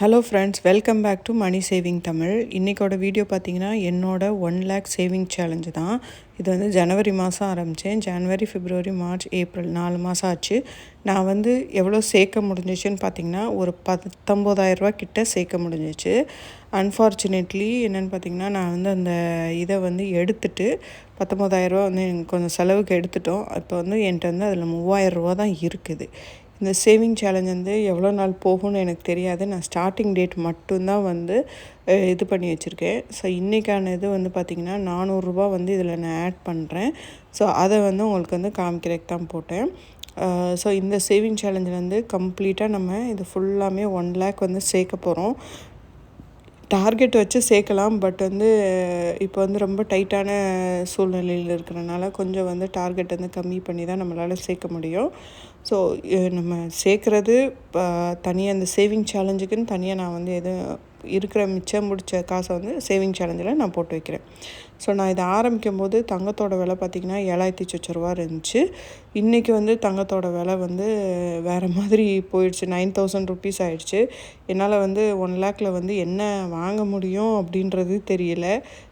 Hello friends welcome back to money saving Tamil இன்றைக்கோட video பார்த்தீங்கன்னா என்னோட one lakh saving challenge தான். இது வந்து ஜனவரி மாதம் ஆரம்பித்தேன் ஜனவரி ஃபிப்ரவரி மார்ச் ஏப்ரல் நாலு மாதம் ஆச்சு. நான் வந்து எவ்வளோ சேர்க்க முடிஞ்சிச்சுன்னு பார்த்தீங்கன்னா ஒரு பத்தொம்போதாயிரரூபா கிட்ட சேர்க்க முடிஞ்சிச்சு. அன்ஃபார்ச்சுனேட்லி என்னென்னு பார்த்தீங்கன்னா நான் வந்து அந்த இதை வந்து எடுத்துட்டு பத்தொம்போதாயிரரூபா வந்து எனக்கு கொஞ்சம் செலவுக்கு எடுத்துட்டோம். இப்போ வந்து என்கிட்ட வந்து அதில் மூவாயிரரூபா தான் இருக்குது. இந்த சேவிங் சேலஞ்ச் வந்து எவ்வளோ நாள் போகும்னு எனக்கு தெரியாது. நான் ஸ்டார்டிங் டேட் மட்டும்தான் வந்து இது பண்ணி வச்சுருக்கேன். ஸோ இன்றைக்கான இது வந்து பார்த்திங்கன்னா நானூறுரூபா வந்து இதில் நான் ஆட் பண்ணுறேன் ஸோ அதை வந்து உங்களுக்கு வந்து காமிக்கிறதுக்கு தான் போட்டேன். ஸோ இந்த சேவிங் சேலஞ்சில் வந்து கம்ப்ளீட்டாக நம்ம இது ஃபுல்லாமே ஒன் லேக் வந்து சேர்க்க போகிறோம் டார்கெட் வச்சு சேர்க்கலாம் பட் வந்து இப்போ வந்து ரொம்ப டைட்டான சூழ்நிலையில் இருக்கிறனால கொஞ்சம் வந்து டார்கெட் வந்து கம்மி பண்ணி தான் நம்மளால் சேர்க்க முடியும். ஸோ நம்ம சேர்க்குறது தனியாக அந்த சேவிங் சேலஞ்சுக்குன்னு தனியாக நான் வந்து எதுவும் இருக்கிற மிச்சம் முடித்த காசை வந்து சேவிங் சேலஞ்சில் நான் போட்டு வைக்கிறேன். ஸோ நான் இதை ஆரம்பிக்கும் போது தங்கத்தோட விலை பார்த்திங்கன்னா ஏழாயிரத்தி சொச்ச ரூபா இருந்துச்சு. இன்றைக்கி வந்து தங்கத்தோட விலை வந்து வேறு மாதிரி போயிடுச்சு. நைன் தௌசண்ட் ருபீஸ் ஆகிடுச்சு என்னால் வந்து ஒன் லேக்கில் வந்து என்ன வாங்க முடியும் அப்படின்றது தெரியல.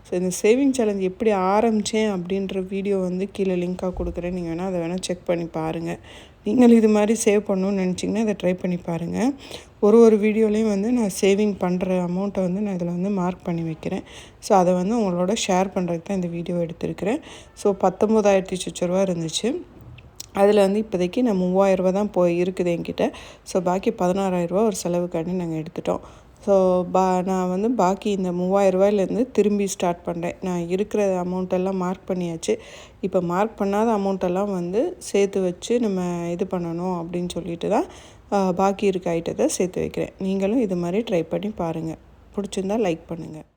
ஸோ இந்த சேவிங் சேலஞ்ச் எப்படி ஆரம்பித்தேன் அப்படின்ற வீடியோ வந்து கீழே லிங்க்காக கொடுக்குறேன். நீங்கள் வேணால் அதை வேணால் செக் பண்ணி பாருங்கள் நீங்கள் இது மாதிரி சேவ் பண்ணணும்னு நினச்சிங்கன்னா இதை ட்ரை பண்ணி பாருங்கள் ஒரு ஒரு வீடியோலையும் வந்து நான் சேவிங் பண்ணுற அமௌண்ட்டை வந்து நான் இதில் வந்து மார்க் பண்ணி வைக்கிறேன். ஸோ அதை வந்து உங்களோட ஷேர் பண்ணுறதுக்கு தான் இந்த வீடியோ எடுத்திருக்கிறேன். ஸோ பத்தொம்போதாயிரத்தி சொச்ச இருந்துச்சு. அதில் வந்து இப்போதைக்கு நான் மூவாயிரரூபா தான் போய் இருக்குது என்கிட்ட. ஸோ பாக்கி பதினாறாயிரரூபா ஒரு செலவுக்காண்டி நாங்கள் எடுத்துட்டோம். ஸோ பா நான் வந்து பாக்கி இந்த மூவாயிரரூபாயிலேருந்து திரும்பி ஸ்டார்ட் பண்ணுறேன் நான் இருக்கிற அமௌண்ட்டெல்லாம் மார்க் பண்ணியாச்சு. இப்போ மார்க் பண்ணாத அமௌண்ட்டெல்லாம் வந்து சேர்த்து வச்சு நம்ம இது பண்ணணும் அப்படின்னு சொல்லிட்டு தான் பாக்கி இருக்க ஐட்டத்தை சேர்த்து வைக்கிறேன். நீங்களும் இது மாதிரி ட்ரை பண்ணி பாருங்கள் பிடிச்சிருந்தா லைக் பண்ணுங்கள்